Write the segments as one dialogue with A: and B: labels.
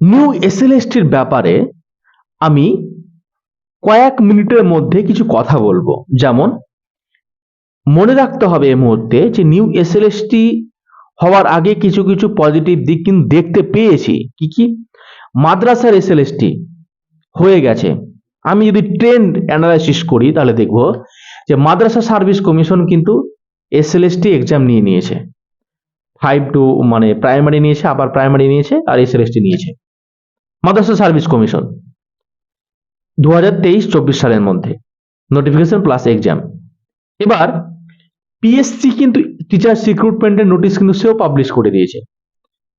A: New এসএলএসটির ব্যাপারে আমি কয়েক মিনিটের মধ্যে কিছু কথা বলব। যেমন, মনে রাখতে হবে এই মুহূর্তে যে নিউ এসএলএসটি হওয়ার আগে কিছু কিছু পজিটিভ দিক কিন্তু দেখতে পেয়েছি। কি কি? মাদ্রাসার এসএলএসটি হয়ে গেছে। আমি যদি ট্রেন্ড অ্যানালাইসিস করি, তাহলে দেখব যে মাদ্রাসা সার্ভিস কমিশন কিন্তু এসএলএসটি এক্সাম নিয়ে নিয়েছে। ফাইভ টু মানে প্রাইমারি নিয়েছে আবার প্রাইমারি নিয়েছে, আর এসএলএসটি নিয়েছে। Madrasah service commission. দু হাজার তেইশ, চব্বিশ সালের মধ্যে। নোটিফিকেশন প্লাস এক্সাম এবার পিএসসি কিন্তু টিচার্স রিক্রুটমেন্টের নোটিশ কিন্তু সেও পাবলিশ করে দিয়েছে।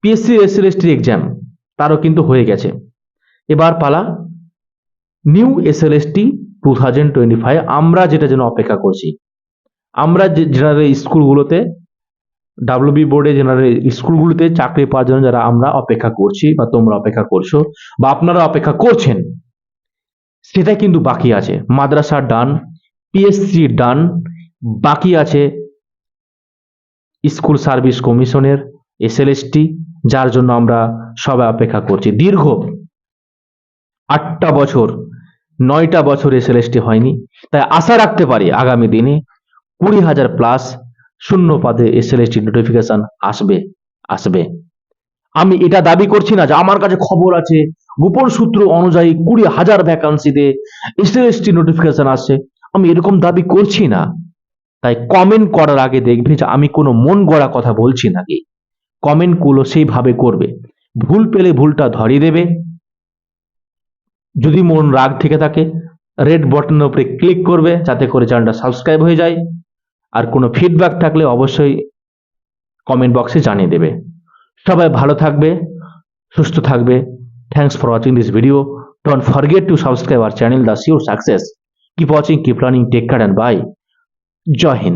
A: পিএসসি এসএলএসটির এক্সাম তারও কিন্তু হয়ে গেছে। এবার পালা new SLST two thousand twenty five আমরা যেটা জন্য অপেক্ষা করছি। আমরা যে জেনারেল স্কুলগুলোতে ডাব্লিউবি বোর্ডে জেনারেল স্কুলগুলোতে চাকরি পাওয়ার জন্য যারা আমরা অপেক্ষা করছি বা তোমরা অপেক্ষা করছ বা আপনারা অপেক্ষা করছেন সেটা কিন্তু বাকি আছে। মাদ্রাসা ডান পিএসসি ডান বাকি আছে স্কুল সার্ভিস কমিশনের এসএলএসটি যার জন্য আমরা সবাই অপেক্ষা করছি। দীর্ঘ আটটা বছর, নয়টা বছর এসএলএসটি হয়নি। তাই আশা রাখতে পারি আগামী দিনে কুড়ি হাজার প্লাস শূন্য পদে এসএলএসটি নোটিফিকেশন আসবে আসবে। আমি এটা দাবি করছি না যে আমার কাছে খবর আছে, গোপন সূত্র অনুযায়ী কুড়ি হাজার ভ্যাকান্সিতে এসএলএসটি নোটিফিকেশন আসছে। আমি এরকম দাবি করছি না। তাই কমেন্ট করার আগে দেখবে যে আমি কোনো মন গড়া কথা বলছি নাকি কমেন্টগুলো সেইভাবে করবে। ভুল পেলে ভুলটা ধরিয়ে দেবে। যদি মন রাগ থেকে থাকে রেড বটনের উপরে ক্লিক করবে, যাতে করে চ্যানেলটা সাবস্ক্রাইব হয়ে যায়। আর কোনো ফিডব্যাক থাকলে অবশ্যই কমেন্ট বক্সে জানিয়ে দেবে। সবাই ভালো থাকবে, সুস্থ থাকবে। Thanks for watching this video don't forget to subscribe our channel the sure success keep watching keep learning take care and bye Jai Hind